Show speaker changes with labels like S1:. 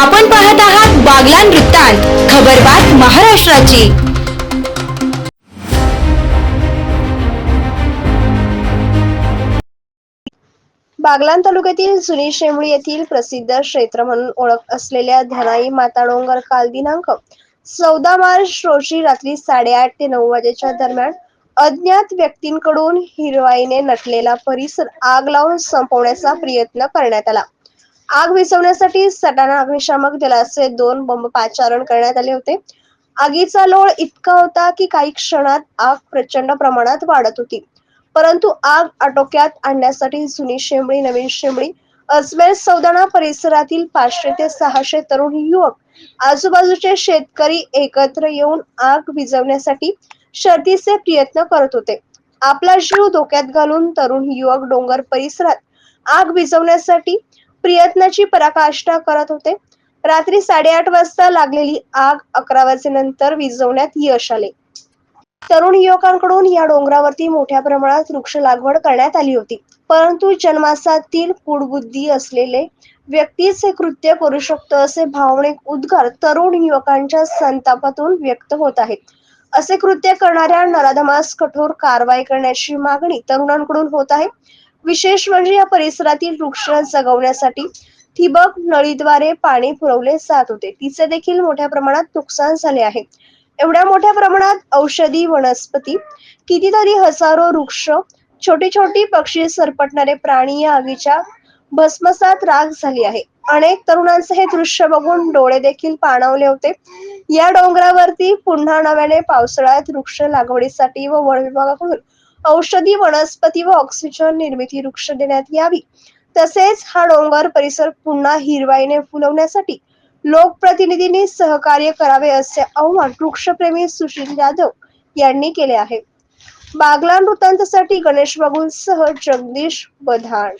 S1: आपण पाहत आहात बागलान वृत्तांत खबरबात महाराष्ट्राची.
S2: बागलान तालुक्यातील जुनी शेंबळी येथील प्रसिद्ध क्षेत्र म्हणून ओळख असलेल्या धनाई माता डोंगर काल दिनांक चौदा मार्च रोजी रात्री साडेआठ ते नऊ वाजेच्या दरम्यान अज्ञात व्यक्तींकडून हिरवाईने नटलेला परिसर आग लावून संपवण्याचा प्रयत्न करण्यात आला. आग विझवण्यासाठी सटाणा अग्निशामक दलाचे दोन बंब पाचारण करण्यात आले होते. आगीचा लोळ इतका होता की काही क्षणात आग प्रचंड प्रमाणात वाढत होती. परंतु आग आटोक्यात आणण्यासाठी जुनी शेंबळी नवीन शेंबळी अजमेर सौदाणा परिसरातील पाचशे ते सहाशे तरुण युवक आजूबाजूचे शेतकरी एकत्र येऊन आग विझवण्यासाठी शर्तीचे प्रयत्न करत होते. आपला जीव धोक्यात घालून तरुण युवक डोंगर परिसरात आग विझवण्यासाठी प्रयत्नाची पराकाष्ठा करत होते. रात्री साडेआठ वाजता लागलेली आग अकरा वाजेनंतर विझवण्यात यश आले. तरुण युवकांकडून या डोंगरावरती मोठ्या प्रमाणात वृक्ष लागवड करण्यात आली होती. परंतु जन्मासातील कुडबुद्धी असलेले व्यक्तीच हे कृत्य करू शकतो असे भावनिक उद्गार तरुण युवकांच्या संतापातून व्यक्त होत आहेत. असे कृत्य करणाऱ्या नराधमास कठोर कारवाई करण्याची मागणी तरुणांकडून होत आहे. विशेष म्हणजे या परिसरातील वृक्ष जगवण्यासाठी ठिबक नळीद्वारे पाणी पुरवले जात होते. तिचे देखील मोठ्या प्रमाणात नुकसान झाले आहे. एवढ्या मोठ्या प्रमाणात औषधी वनस्पती कितीतरी हजारो वृक्ष छोटी छोटी पक्षी सरपटणारे प्राणी या आगीच्या भस्मसात राग झाली आहे. अनेक तरुणांचे हे दृश्य बघून डोळे देखील पाणावले होते. या डोंगरावरती पुन्हा नव्याने पावसाळ्यात वृक्ष लागवडीसाठी व वन विभागाकडून औषधी वनस्पती व ऑक्सिजन निर्मिती वृक्ष देण्यात यावी. तसेच हा डोंगर परिसर पुन्हा हिरवाईने फुलवण्यासाठी लोकप्रतिनिधींनी सहकार्य करावे असे आव्हान वृक्षप्रेमी सुशील यादव यांनी केले आहे. बागला वृत्तांतासाठी गणेश बागुलसह जगदीश बधाण